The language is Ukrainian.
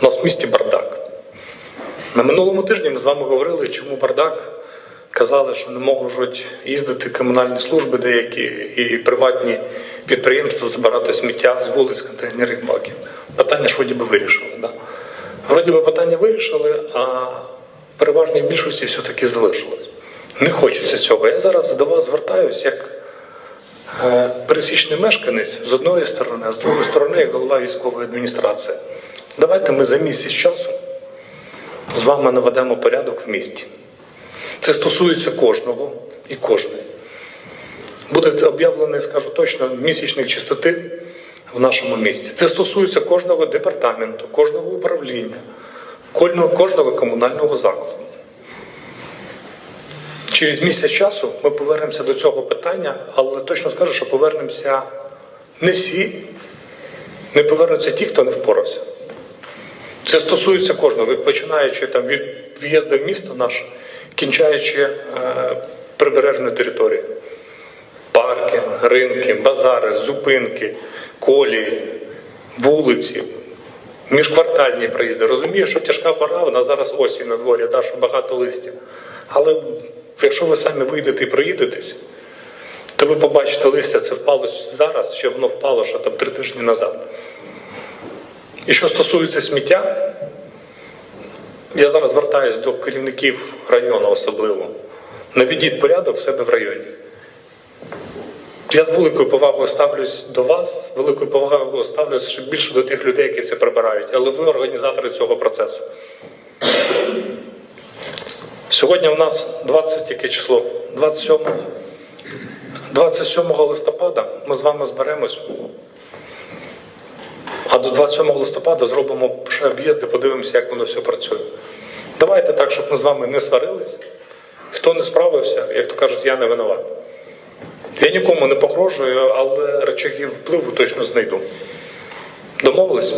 У нас в місті бардак. На минулому тижні ми з вами говорили, чому бардак. Казали, що не можуть їздити комунальні служби деякі і приватні підприємства забирати сміття з вулиць контейнерних баків. Питання ж би вирішили. Да? Вроді би питання вирішили, а в переважній більшості все-таки залишилось. Не хочеться цього. Я зараз до вас звертаюсь як е, пересічний мешканець з одної сторони, а з другої сторони, як голова військової адміністрації. Давайте ми за місяць часу з вами наведемо порядок в місті. Це стосується кожного і кожної. Буде об'явлений, скажу точно, місячник чистоти в нашому місті. Це стосується кожного департаменту, кожного управління, кожного комунального закладу. Через місяць часу ми повернемося до цього питання, але точно скажу, що повернемося не всі, не повернуться ті, хто не впорався. Це стосується кожного, починаючи там від в'їзду в місто наше, кінчаючи е, прибережною територією. Парки, ринки, базари, зупинки, колії, вулиці, міжквартальні проїзди. Розумію, що тяжка пора, вона зараз осінь на дворі, да, що багато листя. Але якщо ви самі вийдете і проїдетесь, то ви побачите листя, це впало зараз, ще воно впало ще там три тижні назад. І що стосується сміття, я зараз звертаюсь до керівників району особливо. Наведіть порядок в себе в районі. Я з великою повагою ставлюсь до вас, з великою повагою ставлюсь ще більше до тих людей, які це прибирають. Але ви організатори цього процесу. Сьогодні у нас 20 яке число? 27 27 листопада ми з вами зберемось. А до 27 листопада зробимо ще об'їзди, подивимося, як воно все працює. Давайте так, щоб ми з вами не сварились. Хто не справився, як то кажуть, я не винуват. Я нікому не погрожую, але речагів впливу точно знайду. Домовились?